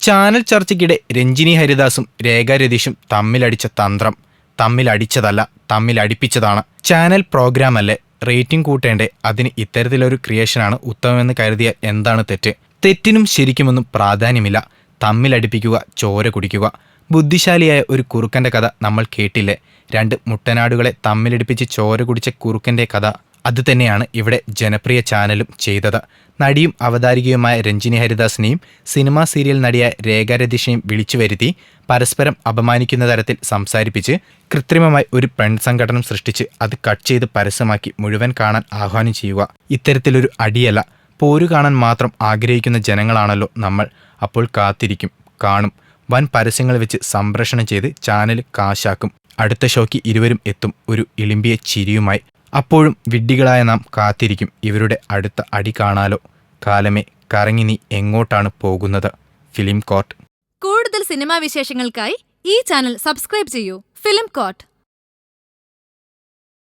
Channel ചർച്ചയ്ക്കിടെ രഞ്ജിനി ഹരിദാസും രേഖ രതീഷും തമ്മിലടിച്ച തന്ത്രം. തമ്മിലടിച്ചതല്ല തമ്മിലടിപ്പിച്ചതാണ്. ചാനൽ പ്രോഗ്രാം അല്ലേ റേറ്റിംഗ് കൂട്ടേണ്ടേ അതിന് ഇത്തരത്തിലൊരു ക്രിയേഷനാണ് ഉത്തമമെന്ന് കരുതിയ എന്താണ് തെറ്റ്? തെറ്റിനും ശരിക്കുമൊന്നും പ്രാധാന്യമില്ല. തമ്മിലടിപ്പിക്കുക ചോര കുടിക്കുക. ബുദ്ധിശാലിയായ ഒരു കുറുക്കന്റെ കഥ നമ്മൾ കേട്ടില്ലേ? രണ്ട് മുട്ടനാടുകളെ തമ്മിലടിപ്പിച്ച് ചോര കുടിച്ച കുറുക്കന്റെ കഥ. അത് തന്നെയാണ് ഇവിടെ ജനപ്രിയ ചാനലും ചെയ്തത്. നടിയും അവതാരികയുമായ രഞ്ജിനി ഹരിദാസിനെയും സിനിമാ സീരിയൽ നടിയായ രേഖാരതീഷിനെയും വിളിച്ചു വരുത്തി പരസ്പരം അപമാനിക്കുന്ന തരത്തിൽ സംസാരിപ്പിച്ച് കൃത്രിമമായി ഒരു പെൺസംഘടനം സൃഷ്ടിച്ച് അത് കട്ട് ചെയ്ത് പരസ്യമാക്കി മുഴുവൻ കാണാൻ ആഹ്വാനം ചെയ്യുക. ഇത്തരത്തിലൊരു അടിയല്ല. പോരു കാണാൻ മാത്രം ആഗ്രഹിക്കുന്ന ജനങ്ങളാണല്ലോ നമ്മൾ. അപ്പോൾ കാത്തിരിക്കും കാണും. വൻ പരസ്യങ്ങൾ വെച്ച് സംപ്രേഷണം ചെയ്ത് ചാനൽ കാശാക്കും. അടുത്ത ഷോയ്ക്ക് ഇരുവരും എത്തും. ഒരു ഇളിമ്പിയ ചിരിയുമായി. അപ്പോഴും വിഡ്ഢികളായ നാം കാത്തിരിക്കും. ഇവരുടെ അടുത്ത അടി കാണാലോ. കാലമേ കറങ്ങി നീ എങ്ങോട്ടാണ് പോകുന്നത്? Film court. കൂടുതൽ സിനിമാ വിശേഷങ്ങൾക്കായി ഈ ചാനൽ സബ്സ്ക്രൈബ് ചെയ്യൂ. Film court